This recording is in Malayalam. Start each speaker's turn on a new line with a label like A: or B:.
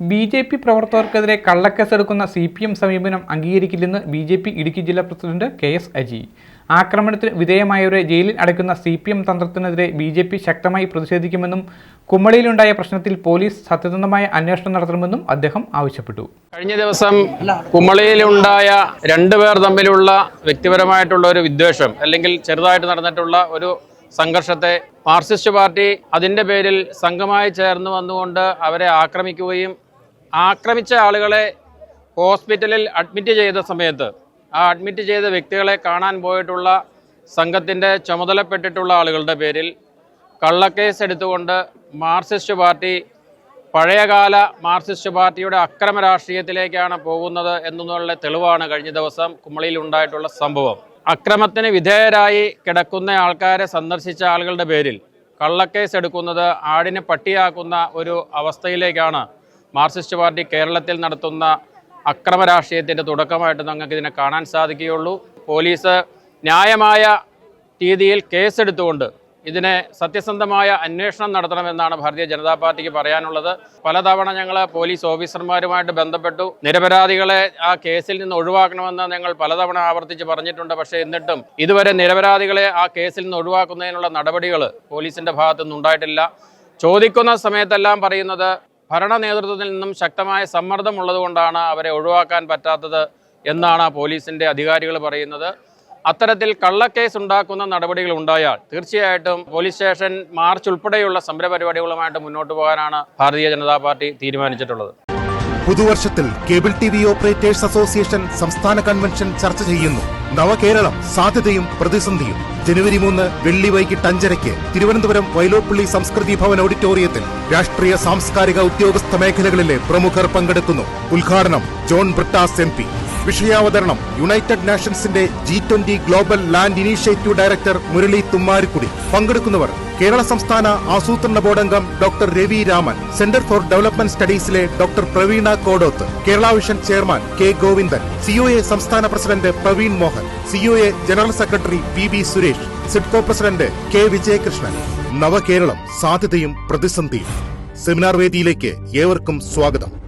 A: ബി ജെ പി പ്രവർത്തകർക്കെതിരെ കള്ളക്കേസെടുക്കുന്ന സി പി എം സമീപനം അംഗീകരിക്കില്ലെന്ന് ബി ജെ പി ഇടുക്കി ജില്ലാ പ്രസിഡന്റ് കെ എസ് അജി. ആക്രമണത്തിന് വിധേയമായവരെ ജയിലിൽ അടയ്ക്കുന്ന സി പി എം തന്ത്രത്തിനെതിരെ ബി ജെ പി ശക്തമായി പ്രതിഷേധിക്കുമെന്നും കുമ്മളിയിലുണ്ടായ പ്രശ്നത്തിൽ പോലീസ് സത്യസന്ധമായ അന്വേഷണം നടത്തണമെന്നും അദ്ദേഹം ആവശ്യപ്പെട്ടു.
B: കഴിഞ്ഞ ദിവസം കുമ്മളിയിലുണ്ടായ രണ്ടുപേർ തമ്മിലുള്ള വ്യക്തിപരമായിട്ടുള്ള ഒരു വിദ്വേഷം അല്ലെങ്കിൽ ചെറുതായിട്ട് നടന്നിട്ടുള്ള ഒരു സംഘർഷത്തെ മാർക്സിസ്റ്റ് പാർട്ടി അതിന്റെ പേരിൽ സംഘമായി ചേർന്ന് വന്നുകൊണ്ട് അവരെ ആക്രമിക്കുകയും ആക്രമിച്ച ആളുകളെ ഹോസ്പിറ്റലിൽ അഡ്മിറ്റ് ചെയ്ത സമയത്ത് ആ അഡ്മിറ്റ് ചെയ്ത വ്യക്തികളെ കാണാൻ പോയിട്ടുള്ള സംഘത്തിന്റെ ചുമതലപ്പെട്ടിട്ടുള്ള ആളുകളുടെ പേരിൽ കള്ളക്കേസ് എടുത്തുകൊണ്ട് മാർക്സിസ്റ്റ് പാർട്ടി പഴയകാല മാർക്സിസ്റ്റ് പാർട്ടിയുടെ അക്രമ രാഷ്ട്രീയത്തിലേക്കാണ് പോകുന്നത് എന്നുള്ള തെളിവാണ് കഴിഞ്ഞ ദിവസം കുമളിയിൽ ഉണ്ടായിട്ടുള്ള സംഭവം. അക്രമത്തിന് വിധേയരായി കിടക്കുന്ന ആൾക്കാരെ സന്ദർശിച്ച ആളുകളുടെ പേരിൽ കള്ളക്കേസ് എടുക്കുന്നത് ആടിനെ പട്ടിയാക്കുന്ന ഒരു അവസ്ഥയിലേക്കാണ് മാർക്സിസ്റ്റ് പാർട്ടി കേരളത്തിൽ നടത്തുന്ന അക്രമ രാഷ്ട്രീയത്തിന്റെ തുടക്കമായിട്ട് നിങ്ങൾക്ക് ഇതിനെ കാണാൻ സാധിക്കുകയുള്ളൂ. പോലീസ് ന്യായമായ രീതിയിൽ കേസെടുത്തുകൊണ്ട് ഇതിനെ സത്യസന്ധമായ അന്വേഷണം നടത്തണമെന്നാണ് ഭാരതീയ ജനതാ പാർട്ടിക്ക് പറയാനുള്ളത്. പലതവണ ഞങ്ങൾ പോലീസ് ഓഫീസർമാരുമായിട്ട് ബന്ധപ്പെട്ടു. നിരപരാധികളെ ആ കേസിൽ നിന്ന് ഒഴിവാക്കണമെന്ന് ഞങ്ങൾ പലതവണ ആവർത്തിച്ച് പറഞ്ഞിട്ടുണ്ട്. പക്ഷേ എന്നിട്ടും ഇതുവരെ നിരപരാധികളെ ആ കേസിൽ നിന്ന് ഒഴിവാക്കുന്നതിനുള്ള നടപടികൾ പോലീസിന്റെ ഭാഗത്തു നിന്നുണ്ടായിട്ടില്ല ചോദിക്കുന്ന സമയത്തെല്ലാം പറയുന്നത് ഭരണ നേതൃത്വത്തിൽ നിന്നും ശക്തമായ സമ്മർദ്ദം ഉള്ളതുകൊണ്ടാണ് അവരെ ഒഴിവാക്കാൻ പറ്റാത്തത് എന്നാണ് പോലീസിന്റെ അധികാരികൾ പറയുന്നത്. അത്തരത്തിൽ കള്ളക്കേസ് ഉണ്ടാക്കുന്ന നടപടികൾ ഉണ്ടായാൽ തീർച്ചയായിട്ടും പോലീസ് സ്റ്റേഷൻ മാർച്ച് ഉൾപ്പെടെയുള്ള സമരപരിപാടികളുമായിട്ട് മുന്നോട്ട് പോകാനാണ് ഭാരതീയ ജനതാ പാർട്ടി തീരുമാനിച്ചിട്ടുള്ളത്.
C: പുതുവർഷത്തിൽ cable T V operators association സംസ്ഥാന കൺവെൻഷൻ ചർച്ച ചെയ്യുന്നു. നവകേരളം സാധ്യതയും പ്രതിസന്ധിയും. ജനുവരി മൂന്ന് വെള്ളി വൈകിട്ട് അഞ്ചരയ്ക്ക് തിരുവനന്തപുരം വൈലോപ്പള്ളി സംസ്കൃതി ഭവൻ ഓഡിറ്റോറിയത്തിൽ രാഷ്ട്രീയ സാംസ്കാരിക ഉദ്യോഗസ്ഥ മേഖലകളിലെ പ്രമുഖർ പങ്കെടുക്കുന്നു. ഉദ്ഘാടനം ജോൺ ബ്രിട്ടാസ് എം വിഷയാവതരണം United നാഷൻസിന്റെ G twenty global land initiative director Murali Thummarukudy. പങ്കെടുക്കുന്നവർ കേരള സംസ്ഥാന ആസൂത്രണ ബോർഡംഗം doctor Ravi Raman centre for development സ്റ്റഡീസിലെ doctor Praveena Kodoth Kerala vision chairman K Govindan COA സംസ്ഥാന president Praveen Mohan COA general secretary P B Suresh SIDCO president K Vijayakrishnan. Navakeralam സാധ്യതയും പ്രതിസന്ധിയും. സെമിനാർ വേദിയിലേക്ക് ഏവർക്കും സ്വാഗതം.